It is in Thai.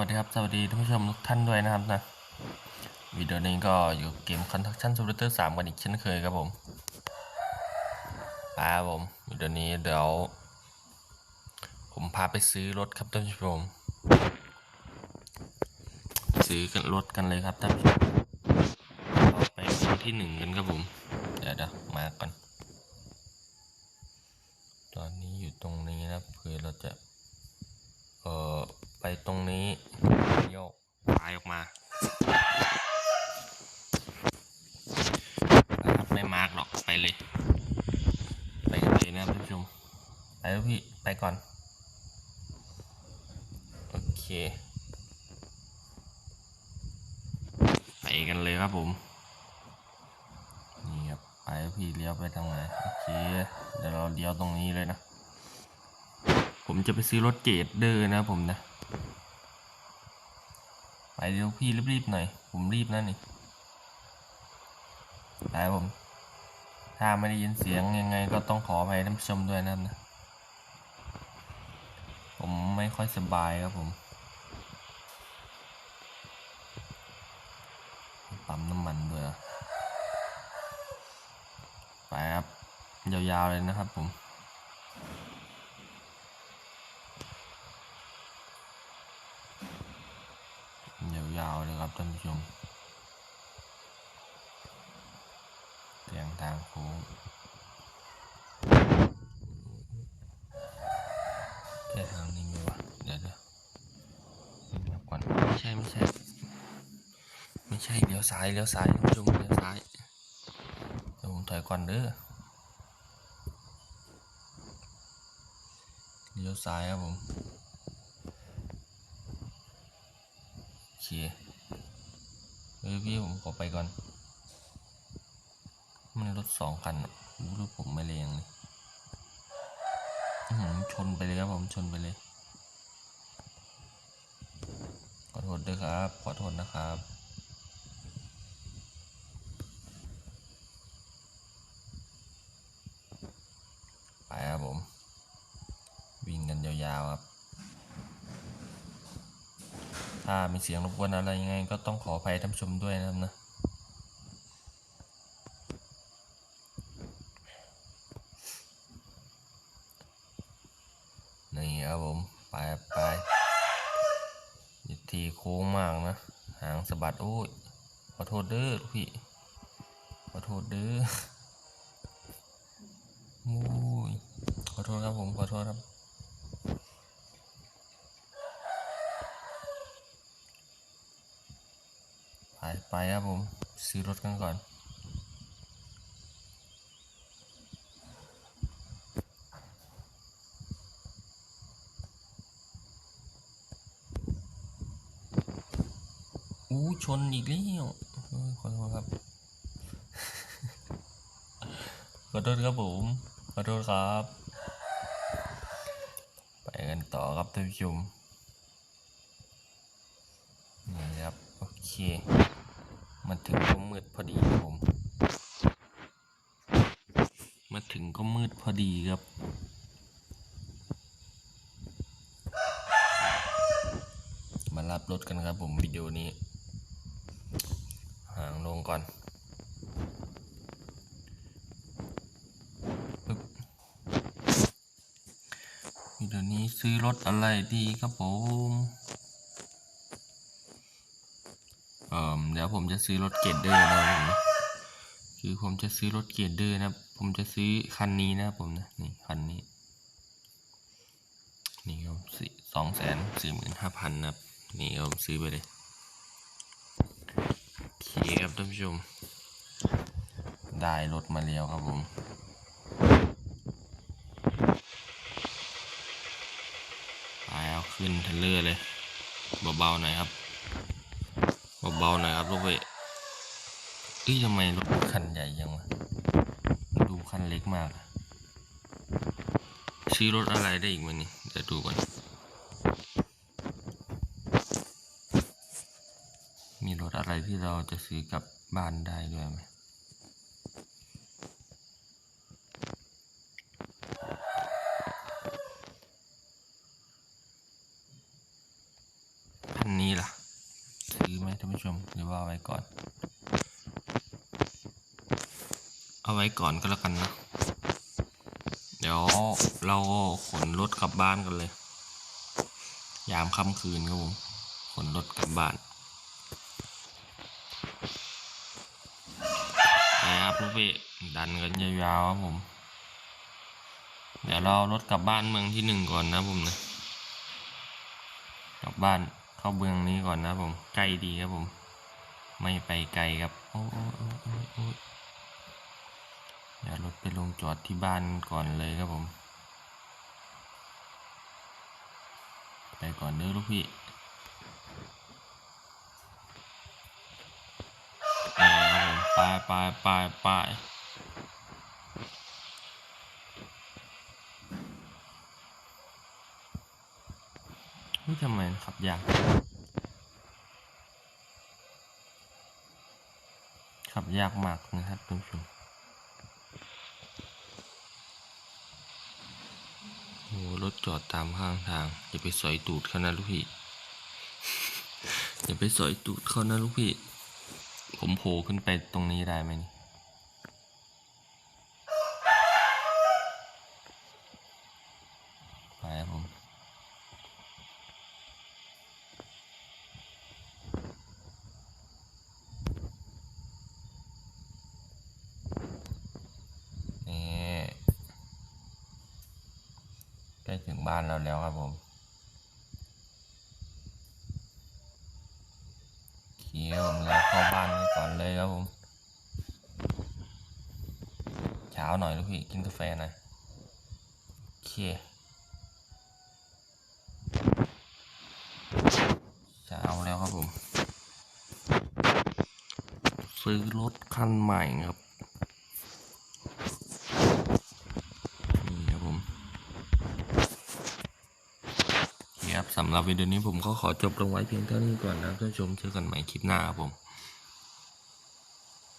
วัสดีครับ สวัสดีท่านผู้ชมทุกท่านด้วยนะครับนะวิดีโอนี้ก็อยู่เกม Construction Simulator 3กันอีกเช่นเคยครับผมครับผมวิดีโอนี้เดี๋ยว ผมพาไปซื้อรถครับท่านผู้ชม ซื้อกันรถกันเลยครับท่านผู้ชมเราไปที่หนึ่งกันครับผม เดี๋ยวเดี๋ยวมาก่อนตอนนี้อยู่ตรงนี้นะเพื่อเราจะเอ่อ ตรงนี้ โยกซ้ายออกมาครับไม่มาร์กหรอกไปเลย ไปกันเลยนะท่านผู้ชมไปแล้วพี่ไปก่อน โอเค ไปกันเลยครับผม นี่ครับ ไปแล้วพี่เลี้ยวไปทางไหนโอเค เดี๋ยวเราเลี้ยวตรงนี้เลยนะ ผมจะไปซื้อรถเกดเดอร์นะผมนะ ไปเดี๋ยวพี่รีบๆหน่อย ผมรีบนะนี่ไปผม ถ้าไม่ได้ยินเสียงยังไงก็ต้องขออภัยท่านผู้ชมด้วยนะครับนะ ผมไม่ค่อยสบายครับผม ปั๊มน้ำมันด้วย ไปครับ ยาวๆเลยนะครับผม ยาวๆเลยครับท่านผู้ชมเสียงทางโค้งแค่ทางนี้ไหมวะเดี๋ยวเดี๋ยวนับก่อนไม่ใช่ไม่ใช่ไม่ใช่เลี้ยวซ้ายเลี้ยวซ้ายท่านผู้ชมเลี้ยวซ้ายเดี๋ยวผมถอยก่อนเด้อเลี้ยวซ้ายครับผมโอเค เฮ้ยพี่ผมขอไปก่อน มันรถสองคันอะรถผมไม่แรงเลยอื้อหือชนไปเลยครับผมชนไปเลย ขอโทษด้วยครับ ขอโทษนะครับไปครับผม วิ่งกันยาวๆครับ ถ้ามีเสียงรบกวนอะไรยังไง ก็ต้องขออภัยท่านผู้ชมด้วยนะครับนะนี่ครับผม ไปไปยู่ที่โค้งมากนะ หางสะบัดโอ้ยขอโทษเด้อพี่ ขอโทษเด้อโอ้ยขอโทษครับผม ขอโทษครับ ไปครับผม ซื้อรถกันก่อน อู้ชนอีกแล้วเอ้ยขอโทษครับ ขอโทษครับผม ขอโทษครับ ไปกันต่อครับท่านผู้ชมนี่ครับ โอเค มาถึงก็มืดพอดีครับผม มาถึงก็มืดพอดีครับ มารับรถกันครับผมวิดีโอนี้ ห่างลงก่อนวิดีโอนี้ซื้อรถอะไรดีครับผม เดี๋ยวผมจะซื้อรถเกรดเดอร์นะครับผมคือผมจะซื้อรถเกรดเดอร์นะผมจะซื้อคันนี้นะผมนะนี่คันนี้ นี่ครับสสองแสนสี่หมื่นห้าพันนะครับนี่ครับผมซื้อไปเลยโอเคครับท่านผู้ชม ได้รถมาแล้วครับผมไปเอาขึ้นเทรลเลอร์เลยเบาๆหน่อยครับ เบาๆหน่อยครับลูกเว้ยเอ้ยทำไมรถคันใหญ่ยังวะดูคันเล็กมากอะซื้อรถอะไรได้อีกมั้ยนี่เดี๋ยวดูก่อนมีรถอะไรที่เราจะซื้อกลับบ้านได้ด้วยไหมคัน ท่านผู้ชมหรือว่าเอาไว้ก่อน เอาไว้ก่อนก็แล้วกันนะ เดี๋ยวเราขนรถกลับบ้านกันเลย ยามค่ำคืนครับผมขนรถกลับบ้านนะครับลูกพี่ดันกันยาวๆครับผม เดี๋ยวเราเอารถกลับบ้านเมืองที่หนึ่งก่อนนะผมนะกลับบ้าน เข้าเมืองนี้ก่อนนะผมใกล้ดีครับผม ไม่ไปไกลครับโอ้โอ้โอ้โอ้โอ้เดี๋ยวรถไปลงจอดที่บ้านก่อนเลยครับผม ไปก่อนเด้อลูกพี่เออครับผมไปไปไปไป เฮ้ยทำไมขับยาก ขับยากมากนะครับท่านผู้ชมโอ้รถจอดตามข้างทาง อย่าไปสอยตูดเขานะลูกพี่ อย่าไปสอยตูดเขานะลูกพี่ ผมโผล่ขึ้นไปตรงนี้ได้ไหมนี่ไปครับผม ใกล้ถึงบ้านเราแล้วครับผมเคี้ยวเราเข้าบ้านกันก่อนเลยครับผมเช้าหน่อยลูกพี่กินกาแฟหน่อยโอเคเช้าแล้วครับผม ซื้อรถคันใหม่ครับ นี่ครับผมโอเคครับ สำหรับวิดีโอนี้ผมก็ขอจบลงไว้เพียงเท่านี้ก่อนนะท่านผู้ชมเจอกันใหม่คลิปหน้าครับผม